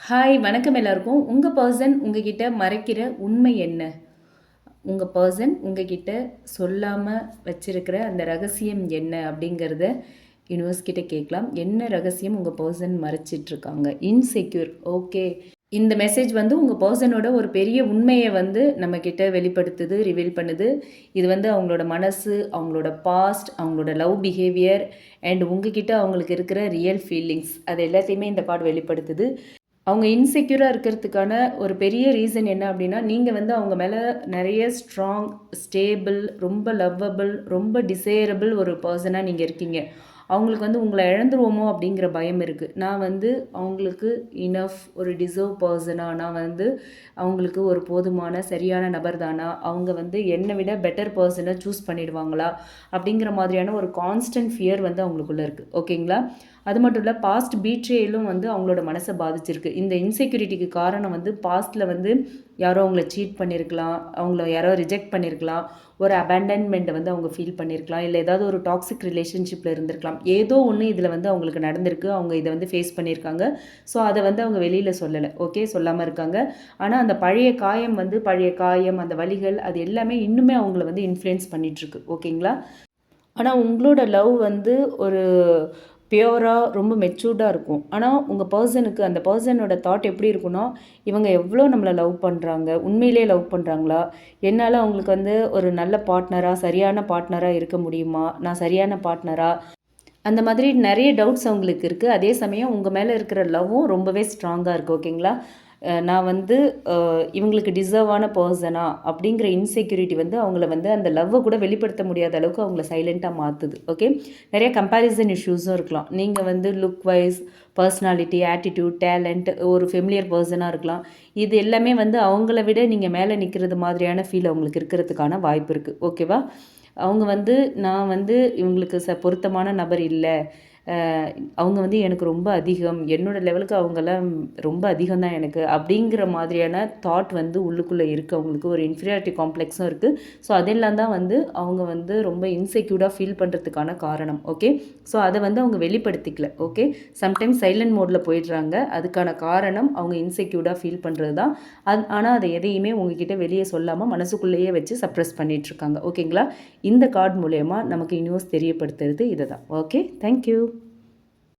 Hi வணக்கம் எல்லாருக்கும். உங்கள் பர்சன் உங்ககிட்ட மறைக்கிற உண்மை என்ன? உங்கள் பர்சன் உங்ககிட்ட சொல்லாமல் வச்சிருக்கிற அந்த ரகசியம் என்ன அப்படிங்கிறத யூனிவர்ஸ் கிட்ட கேட்கலாம். என்ன ரகசியம் உங்கள் பர்சன் மறைச்சிட்ருக்காங்க? இன்செக்யூர் ஓகே இந்த மெசேஜ் வந்து உங்கள் பர்சனோட ஒரு பெரிய உண்மையை வந்து நம்மக்கிட்ட வெளிப்படுத்துது ரிவீல் பண்ணுது. இது வந்து அவங்களோட மனசு அவங்களோட பாஸ்ட் அவங்களோட லவ் பிஹேவியர் அண்ட் உங்ககிட்ட அவங்களுக்கு இருக்கிற ரியல் ஃபீலிங்ஸ் அது எல்லாத்தையுமே இந்த கார்டு வெளிப்படுத்துது. அவங்க இன்செக்யூராக இருக்கிறதுக்கான ஒரு பெரிய ரீசன் என்ன அப்படின்னா நீங்கள் வந்து அவங்க மேலே நிறைய ஸ்ட்ராங் ஸ்டேபிள் ரொம்ப லவ்வபிள் ரொம்ப டிசைரபிள் ஒரு பர்சனாக நீங்கள் இருக்கீங்க. அவங்களுக்கு வந்து உங்களை இழந்துருவோமோ அப்படிங்கிற பயம் இருக்குது நான் வந்து அவங்களுக்கு இனஃப் ஒரு டிசர்வ் பர்சனாக நான் வந்து அவங்களுக்கு ஒரு போதுமான சரியான நபர் தானா? அவங்க வந்து என்னை விட பெட்டர் பர்சனை சூஸ் பண்ணிடுவாங்களா? அப்படிங்கிற மாதிரியான ஒரு கான்ஸ்டன்ட் ஃபியர் வந்து அவங்களுக்குள்ளே இருக்குது ஓகேங்களா? அது மட்டும் இல்லை பாஸ்ட் பீட்ரேயிலும் வந்து அவங்களோட மனசை பாதிச்சிருக்கு. இந்த இன்செக்யூரிட்டிக்கு காரணம் வந்து பாஸ்ட்டில் வந்து யாரோ அவங்கள சீட் பண்ணியிருக்கலாம் அவங்கள யாரோ ரிஜெக்ட் பண்ணியிருக்கலாம் ஒரு அபேண்டன்மெண்ட்டை வந்து அவங்க ஃபீல் பண்ணியிருக்கலாம் இல்லை ஏதாவது ஒரு டாக்ஸிக் ரிலேஷன்ஷிப்பில் இருந்திருக்கலாம். ஏதோ ஒன்று இதில் வந்து அவங்களுக்கு நடந்திருக்கு அவங்க இதை வந்து ஃபேஸ் பண்ணியிருக்காங்க ஸோ அதை வந்து அவங்க வெளியில் சொல்லலை. ஓகே சொல்லாமல் இருக்காங்க. ஆனால் அந்த பழைய காயம் வந்து பழைய காயம் அந்த வழிகள் அது எல்லாமே இன்னுமே அவங்கள வந்து இன்ஃப்ளூயன்ஸ் பண்ணிகிட்ருக்கு ஓகேங்களா ஆனால் உங்களோட லவ் வந்து ஒரு பியூராக ரொம்ப மெச்சூர்டாக இருக்கும். ஆனால் உங்கள் பர்சனுக்கு அந்த பர்சனோட தாட் எப்படி இருக்குன்னா இவங்க எவ்வளோ நம்மளை லவ் பண்ணுறாங்க உண்மையிலே லவ் பண்ணுறாங்களா என்னால் அவங்களுக்கு வந்து ஒரு நல்ல பார்ட்னராக சரியான பார்ட்னராக இருக்க முடியுமா? நான் சரியான பார்ட்னராக அந்த மாதிரி நிறைய டவுட்ஸ் அவங்களுக்கு இருக்குது அதே சமயம் உங்கள் மேலே இருக்கிற லவ்வும் ரொம்பவே ஸ்ட்ராங்காக இருக்குது ஓகேங்களா நான் வந்து இவங்களுக்கு டிசர்வான பர்சனா அப்படிங்கிற இன்செக்யூரிட்டி வந்து அவங்கள வந்து அந்த லவ்வை கூட வெளிப்படுத்த முடியாத அளவுக்கு அவங்கள சைலண்ட்டாக மாற்றுது ஓகே நிறைய கம்பேரிசன் இஷ்யூஸும் இருக்கலாம். நீங்கள் வந்து look wise personality attitude talent ஒரு ஃபெமிலியர் பர்சனாக இருக்கலாம். இது எல்லாமே வந்து அவங்கள விட நீங்கள் மேலே நிற்கிறது மாதிரியான ஃபீல் அவங்களுக்கு இருக்கிறதுக்கான வாய்ப்பு இருக்குது ஓகேவா அவங்க வந்து நான் வந்து இவங்களுக்கு ச பொருத்தமான நபர் இல்லை அவங்க வந்து எனக்கு ரொம்ப அதிகம். என்னோடய லெவலுக்கு அவங்கெல்லாம் ரொம்ப அதிகம் தான் எனக்கு. அப்படிங்கிற மாதிரியான தாட் வந்து உள்ளுக்குள்ளே இருக்குது அவங்களுக்கு ஒரு இன்ஃபீரியாரிட்டி காம்ப்ளெக்ஸும் இருக்குது ஸோ அதெல்லாம் தான் வந்து அவங்க வந்து ரொம்ப இன்செக்யூர்டாக ஃபீல் பண்ணுறதுக்கான காரணம். ஓகே ஸோ அதை வந்து அவங்க வெளிப்படுத்திக்கல. ஓகே சம்டைம்ஸ் சைலண்ட் மோடில் போயிடுறாங்க. அதுக்கான காரணம் அவங்க இன்செக்யூர்டாக ஃபீல் பண்ணுறது தான். அது ஆனால் அதை எதையுமே உங்ககிட்ட வெளியே சொல்லாமல் மனசுக்குள்ளேயே வச்சு சப்ரஸ் பண்ணிகிட்ருக்காங்க ஓகேங்களா இந்த கார்டு மூலயமா நமக்கு நியூஸ் தெரியப்படுத்துறது இதை தான் ஓகே தேங்க்யூ